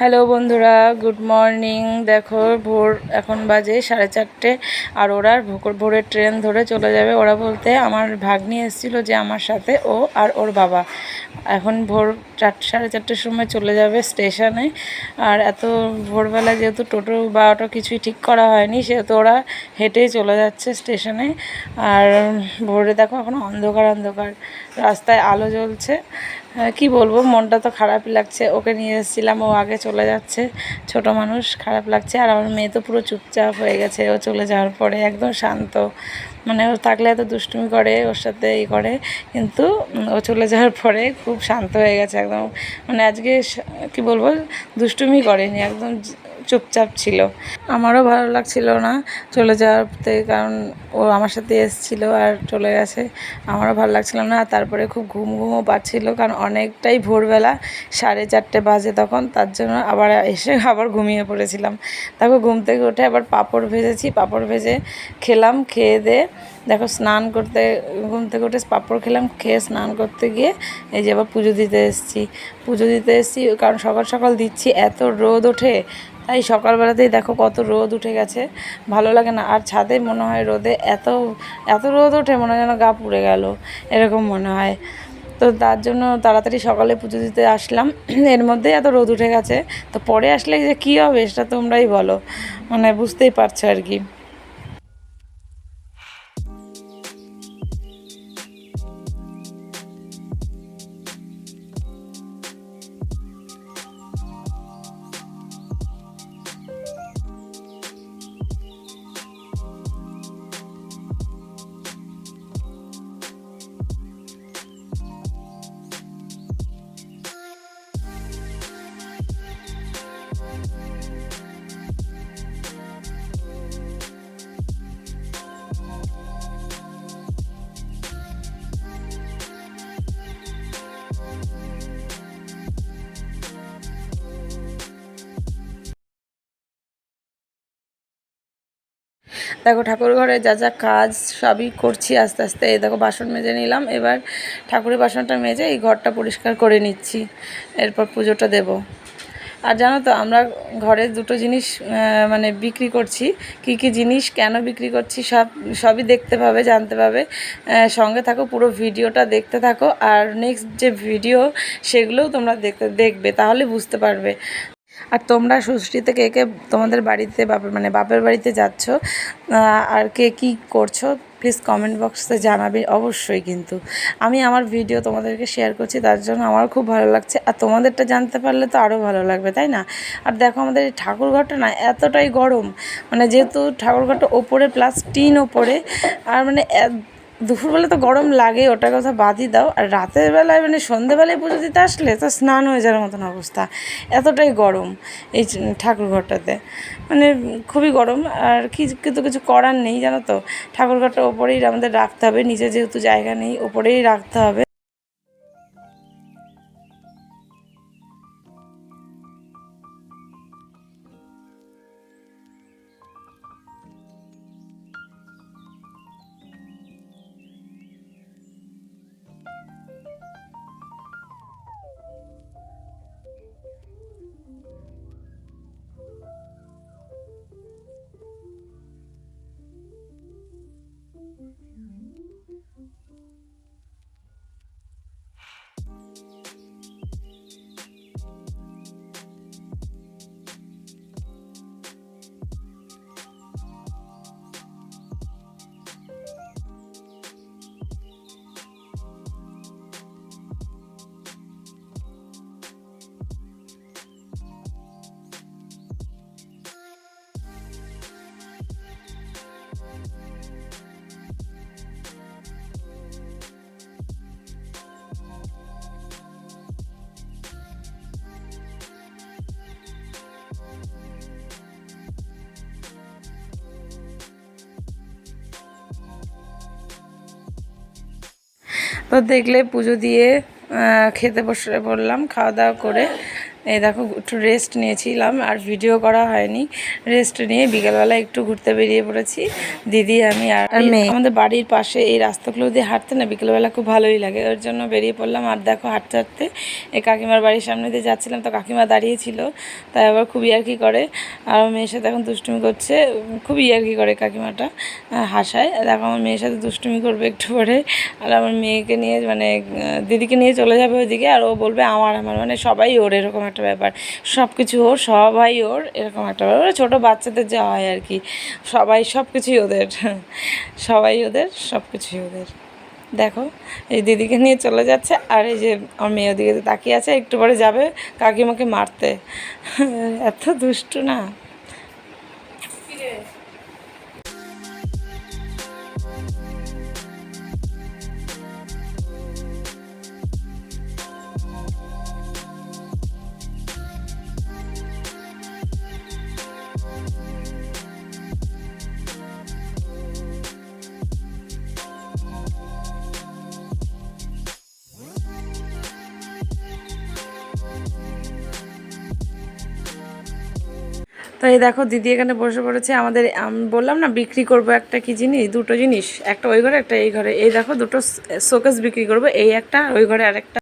Hello বন্ধুরা, good morning. দেখো, ভোর এখন বাজে সাড়ে চারটে আর ওরা ভোরের ট্রেন ধরে চলে যাবে। ওরা বলতে আমার ভাগ্নি এসেছিল যে আমার সাথে ও আর ওর বাবা। এখন ভোর চার সাড়ে চারটের সময় চলে যাবে স্টেশনে। আর এত ভোরবেলা যেহেতু টোটো বা অটো কিছুই ঠিক করা হয়নি, সেহেতু ওরা হেঁটেই চলে যাচ্ছে স্টেশনে। আর ভোরে দেখো এখন অন্ধকার অন্ধকার। রাস্তায় আলো জ্বলছে। কি বলব, মনটা তো খারাপই লাগছে। ওকে নিয়ে এসেছিলাম, ও আগে চলে যাচ্ছে। ছোট মানুষ, খারাপ লাগছে। আর আমার মেয়ে তো পুরো চুপচাপ হয়ে গেছে, ও চলে যাওয়ার পরে একদম শান্ত। মানে ও থাকলে এত দুষ্টুমি করে, ওর সাথে ই করে। কিন্তু ও চলে যাওয়ার পরে খুব শান্ত হয়ে গেছে একদম মানে আজকে কি বলব? দুষ্টুমি করেনি একদম চুপচাপ ছিল। আমারও ভালো লাগছিল না চলে যাওয়াতে কারণ ও আমার সাথে এসেছিল আর চলে গেছে। আমারও ভালো লাগছিল না। তারপরে খুব ঘুম ঘুমও পাচ্ছিল কারণ অনেকটাই ভোরবেলা সাড়ে চারটে বাজে তখন। তার জন্য আবার এসে আবার ঘুমিয়ে পড়েছিলাম। তারপর ঘুম থেকে উঠে আবার পাঁপড় ভেজেছি। পাঁপড় ভেজে খেলাম, খেয়ে দিয়ে দেখো স্নান করতে, ঘুম থেকে উঠে পাঁপড় খেলাম, খেয়ে স্নান করতে গিয়ে এই যে আবার পুজো দিতে এসেছি। পুজো দিতে এসেছি কারণ সকাল সকাল দিচ্ছি। এত রোদ ওঠে তাই সকালবেলাতেই দেখো কত রোদ উঠে গেছে। ভালো লাগে না। আর ছাদে মনে হয় রোদে এত এত রোদ ওঠে মনে হয় যেন গা পুড়ে গেল। এরকম মনে হয়। তো তার জন্য তাড়াতাড়ি সকালে পুজো দিতে আসলাম। এর মধ্যেই এত রোদ উঠে গেছে। তো পরে আসলে যে কী হবে সেটা তোমরাই বলো। মানে বুঝতেই পারছ আর কি। দেখো ঠাকুর ঘরে যা যা কাজ সবই করছি আস্তে আস্তে। এই দেখো, বাসন মেজে নিলাম। এবার ঠাকুরের বাসনটা মেজে এই ঘরটা পরিষ্কার করে নিচ্ছি। এরপর পুজোটা দেব। আর জানো তো, আমরা ঘরে দুটো জিনিস মানে বিক্রি করছি। কি কি জিনিস, কেন বিক্রি করছি, সব, সবই দেখতে পাবে, জানতে পাবে। সঙ্গে থাকো, পুরো ভিডিওটা দেখতে থাকো। আর নেক্সট যে ভিডিও সেগুলোও তোমরা দেখতে, দেখবে, তাহলে বুঝতে পারবে। আর তোমরা ষষ্ঠীতে কে কে তোমাদের বাড়িতে বাপের মানে বাপের বাড়িতে যাচ্ছ আর কে কী করছ প্লিজ কমেন্ট বক্সে জানাবে অবশ্যই কিন্তু। আমি আমার ভিডিও তোমাদেরকে শেয়ার করছি, তার জন্য আমার খুব ভালো লাগছে। আর তোমাদেরটা জানতে পারলে তো আরও ভালো লাগবে, তাই না? আর দেখো আমাদের এই ঠাকুরঘরটা না এতটাই গরম মানে যেহেতু ঠাকুরঘরটা ওপরে প্লাস টিন ওপরে, আর মানে দুপুরবেলা তো গরম লাগে ওটা কথা বাদই দাও। আর রাতের বেলায় মানে সন্ধেবেলায় পুজো দিতে আসলে তো স্নান হয়ে যাওয়ার মতন অবস্থা। এতটাই গরম এই ঠাকুরঘরটাতে মানে খুবই গরম, আর কি কিন্তু কিছু করার নেই, জানো তো? ঠাকুরঘরটা ওপরেই আমাদের রাখতে হবে, নিজে যেহেতু জায়গা নেই, ওপরেই রাখতে হবে। তো দেখলে পুজো দিয়ে খেতে বসে পড়লাম খাওয়া দাওয়া করে। এই দেখো একটু রেস্ট নিয়েছিলাম আর ভিডিও করা হয়নি। রেস্ট নিয়ে বিকেলবেলা একটু ঘুরতে বেরিয়ে পড়েছি। দিদি আমি আর মেয়ে। আমাদের বাড়ির পাশে এই রাস্তাগুলো দিয়ে হাঁটতে না বিকেলবেলা খুব ভালোই লাগে। ওর জন্য বেরিয়ে পড়লাম। আর দেখো হাঁটতে হাঁটতে এই কাকিমার বাড়ির সামনে দিয়ে যাচ্ছিলাম। তো কাকিমা দাঁড়িয়েছিল তাই আবার খুব ইয়ার্কি করে। আর আমার মেয়ের সাথে এখন দুষ্টুমি করছে খুব ইয়ার্কি করে কাকিমাটা হাসায়। দেখো আমার মেয়ের সাথে দুষ্টুমি করবে একটু পরে। আর আমার মেয়েকে নিয়ে মানে দিদিকে নিয়ে চলে যাবে ওইদিকে। আর ও বলবে আমার আমার। মানে সবাই ওর এরকম একটা ব্যাপার। সব কিছু ওর, সবাই ওর, এরকম একটা ব্যাপার। ছোটো বাচ্চাদের যা হয় আর কি। সবাই সব কিছুই ওদের। সবাই ওদের সব কিছুই ওদের। দেখো, এই দিদিকে নিয়ে চলে যাচ্ছে। আর এই যে আমার মেয়ে ওদিকে তাকিয়ে আছে, একটু পরে যাবে কাকিমাকে মারতে। এত দুষ্টু না। তো এই দেখো দিদি এখানে বসে পড়েছে। আমাদের, আমি, বললাম না, বিক্রি করব একটা কি জিনিস? দুটো জিনিস, একটা ওই ঘরে, একটা এই ঘরে। এই দেখো দুটো শোকেস বিক্রি করব, এই একটা ওই ঘরে আরেকটা।